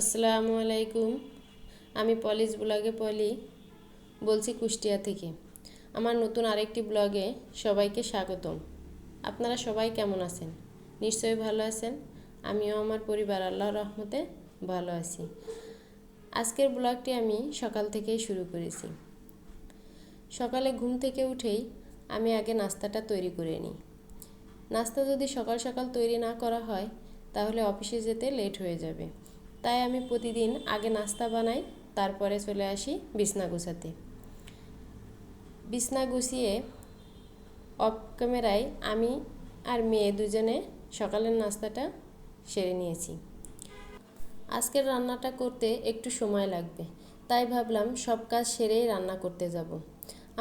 আসসালামু আলাইকুম। আমি পলিশ ব্লগে পলি বলছি কুষ্টিয়া থেকে। আমার নতুন আরেকটি ব্লগে সবাইকে স্বাগতম। আপনারা সবাই কেমন আছেন? নিশ্চয়ই ভালো আছেন। আমিও আমার পরিবার আল্লাহর রহমতে ভালো আছি। আজকের ব্লগটি আমি সকাল থেকেই শুরু করেছি। সকালে ঘুম থেকে উঠেই আমি আগে নাস্তাটা তৈরি করে নিই। নাস্তা যদি সকাল সকাল তৈরি না করা হয়, তাহলে অফিসে যেতে লেট হয়ে যাবে। তাই আমি প্রতিদিন আগে নাস্তা বানাই, তারপরে চলে আসি বিছনা গুছাতে। বিছনা গুছিয়ে অফ ক্যামেরায় আমি আর মেয়ে দুজনে সকালের নাস্তাটা সেরে নিয়েছি। আজকের রান্নাটা করতে একটু সময় লাগবে, তাই ভাবলাম সব কাজ সেরেই রান্না করতে যাব।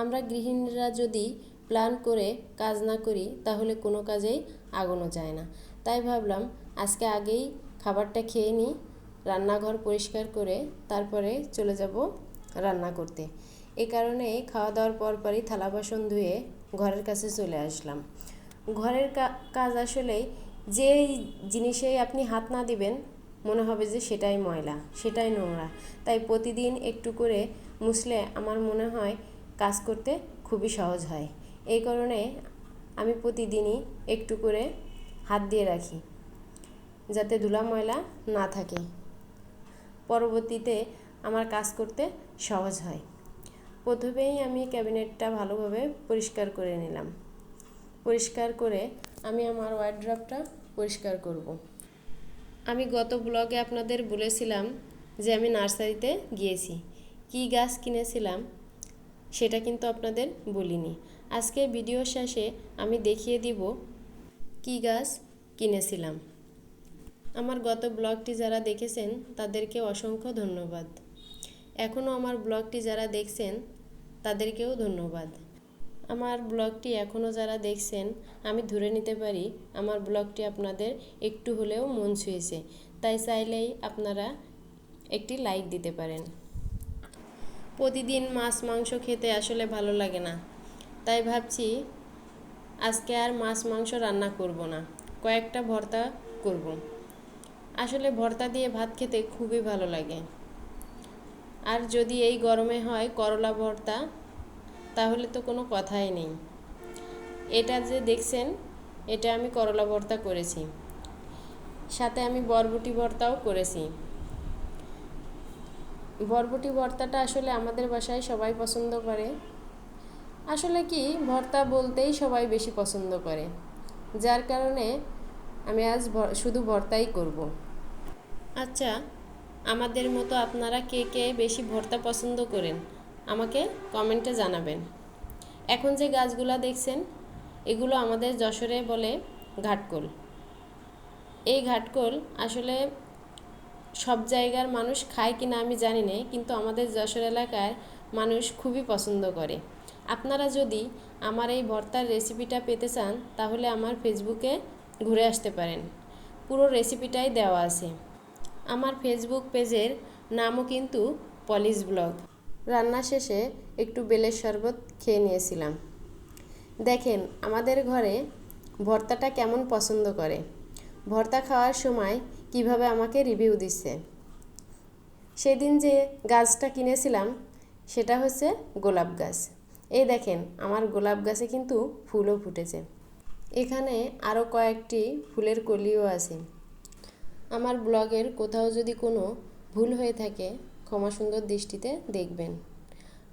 আমরা গৃহিণীরা যদি প্ল্যান করে কাজ না করি, তাহলে কোনো কাজেই আগানো যায় না। তাই ভাবলাম আজকে আগেই খাবারটা খেয়ে নিই রান্নাঘর পরিষ্কার করে তারপরে চলে যাব রান্না করতে। এ কারণে খাওয়া দাওয়ার পরপরই থালা বাসন ধুয়ে ঘরের কাছে চলে আসলাম। ঘরের কাজ আসলে যে জিনিসে আপনি হাত না দিবেন, মনে হবে যে সেটাই ময়লা, সেটাই নোংরা। তাই প্রতিদিন একটু করে মুছলে আমার মনে হয় কাজ করতে খুবই সহজ হয়। এই কারণে আমি প্রতিদিনই একটু করে হাত দিয়ে রাখি, যাতে ধুলা ময়লা না থাকে। পরবর্তীতে আমার কাজ করতে সহজ হয়। প্রথমেই আমি ক্যাবিনেটটা ভালোভাবে পরিষ্কার করে নিলাম। পরিষ্কার করে আমি আমার ওয়ার্ড্রপটা পরিষ্কার করব। আমি গত ব্লগে আপনাদের বলেছিলাম যে আমি নার্সারিতে গিয়েছি। কি গাছ কিনেছিলাম সেটা কিন্তু আপনাদের বলিনি। আজকে ভিডিও শেষে আমি দেখিয়ে দিব কি গাছ কিনেছিলাম। আমার গত ব্লগটি যারা দেখেছেন, তাদেরকে অসংখ্য ধন্যবাদ। এখনও আমার ব্লগটি যারা দেখছেন, তাদেরকেও ধন্যবাদ। আমার ব্লগটি এখনও যারা দেখছেন, আমি ধরে নিতে পারি, আমার ব্লগটি আপনাদের একটু হলেও মন ছুঁয়েছে। তাই চাইলেই আপনারা একটি লাইক দিতে পারেন। প্রতিদিন মাছ, মাংস খেতে আসলে ভালো লাগে না। তাই ভাবছি, আজকে আর মাছ, মাংস রান্না করব না। কয়েকটা ভর্তা করব। আসলে ভর্তা দিয়ে ভাত খেতে খুবই ভালো লাগে। আর যদি এই গরমে হয় করলা ভর্তা, তাহলে তো কোনো কথাই নেই। এটা যে দেখছেন, এটা আমি করলা ভর্তা করেছি। সাথে আমি বরবটি ভর্তাও করেছি। বরবটি ভর্তাটা আসলে আমাদের বাসায় সবাই পছন্দ করে। আসলে কি, ভর্তা বলতেই সবাই বেশি পছন্দ করে। যার কারণে আমি আজ শুধু ভর্তাই করব। আচ্ছা আমাদের মতো আপনারা কে কে বেশি ভর্তা পছন্দ করেন, আমাকে কমেন্টে জানাবেন। এখন যে গাছগুলা দেখছেন, এগুলো আমাদের যশোরে বলে ঘাটকোল। এই ঘাটকোল আসলে সব জায়গার মানুষ খায় কিনা আমি জানি না, কিন্তু আমাদের যশোর এলাকার মানুষ খুবই পছন্দ করে। আপনারা যদি আমার এই ভর্তার রেসিপিটা পেতে চান, তাহলে আমার ফেসবুকে ঘুরে আসতে পারেন। পুরো রেসিপিটাই দেওয়া আছে। আমার ফেসবুক পেজের নামও কিন্তু পলিশ ব্লগ রান্না শেষে একটু বেলের শরবত খেয়ে নিয়েছিলাম। দেখেন, আমাদের ঘরে ভর্তাটা কেমন পছন্দ করে। ভর্তা খাওয়ার সময় কীভাবে আমাকে রিভিউ দিচ্ছে। সেদিন যে গাছটা কিনেছিলাম, সেটা হচ্ছে গোলাপ গাছ। এই দেখেন, আমার গোলাপ গাছে কিন্তু ফুলও ফুটেছে। এখানে আরও কয়েকটি ফুলের কলিও আছে। আমার ব্লগের কোথাও যদি কোনো ভুল হয়ে থাকে, ক্ষমা সুন্দর দৃষ্টিতে দেখবেন।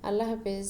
আল্লাহ হাফেজ।